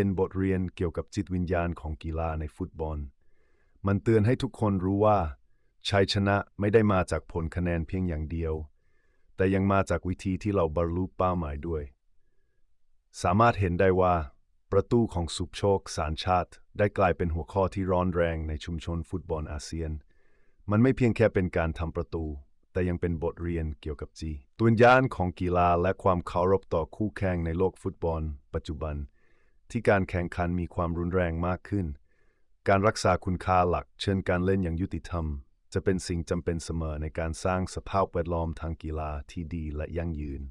เป็นบทเรียนเกี่ยวกับจิตวิญญาณของกีฬาในฟุตบอล มันเตือนให้ทุกคนรู้ว่า ชัยชนะไม่ได้มาจากผลคะแนนเพียงอย่างเดียว แต่ยังมาจากวิธีที่เราบรรลุเป้าหมายด้วย สามารถเห็นได้ว่า ประตูของสุปโชคสารชาติ ได้กลายเป็นหัวข้อที่ร้อนแรงในชุมชนฟุตบอลอาเซียน มันไม่เพียงแค่เป็นการทำประตู แต่ยังเป็นบทเรียนเกี่ยวกับจีตัวยานของกีฬาและความเคารพต่อคู่แข่งในโลกฟุตบอล ปัจจุบัน ที่การแข่งขันมีความรุนแรงมากขึ้น การรักษาคุณค่าหลัก เช่นการเล่นอย่างยุติธรรม จะเป็นสิ่งจำเป็นเสมอในการสร้างสภาพแวดล้อมทางกีฬาที่ดีและยั่งยืน